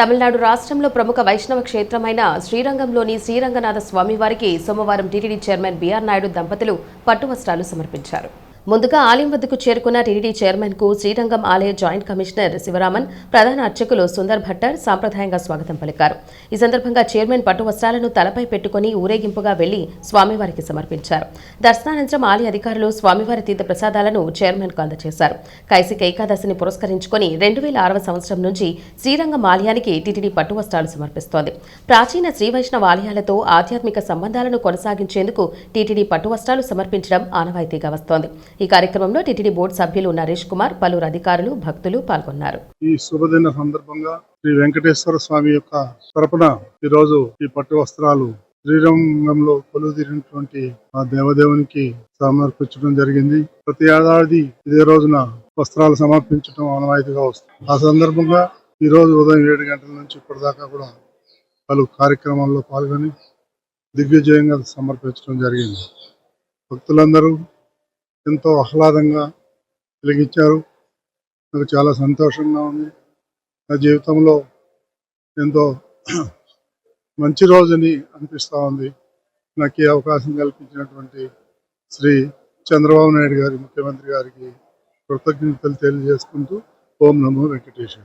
తమిళనాడు రాష్ట్రంలో ప్రముఖ వైష్ణవ క్షేత్రమైన శ్రీరంగంలోని శ్రీరంగనాథ స్వామివారికి సోమవారం టీటీడీ చైర్మన్ బీఆర్ నాయుడు దంపతులు పట్టువస్త్రాలు సమర్పించారు. ముందుగా ఆలయం వద్దకు చేరుకున్న టీటీడీ చైర్మన్కు శ్రీరంగం ఆలయ జాయింట్ కమిషనర్ శివరామన్ ప్రధాన అర్చకులు సుందర్ భట్టర్ సాంప్రదాయంగా స్వాగతం పలికారు. ఈ సందర్భంగా చైర్మన్ పట్టు వస్త్రాలను తలపై పెట్టుకుని ఊరేగింపుగా వెళ్ళి స్వామివారికి సమర్పించారు. దర్శనానంతరం ఆలయ అధికారులు స్వామివారి తీర్థ ప్రసాదాలను చైర్మన్కు అందజేశారు కైసిక ఏకాదశిని పురస్కరించుకుని రెండు వేల ఆరవ సంవత్సరం నుంచి శ్రీరంగం ఆలయానికి టీటీడీ పట్టు వస్త్రాలు సమర్పిస్తోంది. ప్రాచీన శ్రీవైష్ణవ ఆలయాలతో ఆధ్యాత్మిక సంబంధాలను కొనసాగించేందుకు టీటీడీ పట్టు వస్త్రాలు సమర్పించడం ఆనవాయితీగా వస్తోంది. ఈ కార్యక్రమంలో టిటిడి బోర్డు సభ్యులు నరేష్ కుమార్ పలువురు అధికారులు భక్తులు పాల్గొన్నారు. ఈ శుభదిన సందర్భంగా శ్రీ వెంకటేశ్వర స్వామి యొక్క తరపున ఈరోజు ఈ పట్టు వస్త్రాలు శ్రీరంగంలో కొలువుదీరినటువంటి ఆ దేవదేవునికి సమర్పించడం జరిగింది. ప్రతి ఏడాది ఇదే రోజున వస్త్రాలు సమర్పించడం ఆనవాయితీగా వస్తుంది. ఆ సందర్భంగా ఈ రోజు ఉదయం ఏడు గంటల నుంచి ఇప్పటిదాకా కూడా పలు కార్యక్రమాల్లో పాల్గొని దిగ్విజయంగా సమర్పించడం జరిగింది. భక్తులందరూ ఎంతో ఆహ్లాదంగా వెలిగించారు. నాకు చాలా సంతోషంగా ఉంది. నా జీవితంలో ఎంతో మంచి రోజుని అనిపిస్తూ ఉంది. నాకు ఈ అవకాశం కల్పించినటువంటి శ్రీ చంద్రబాబు నాయుడు గారి ముఖ్యమంత్రి గారికి కృతజ్ఞతలు తెలియజేసుకుంటూ ఓం నమో వెంకటేశ్వర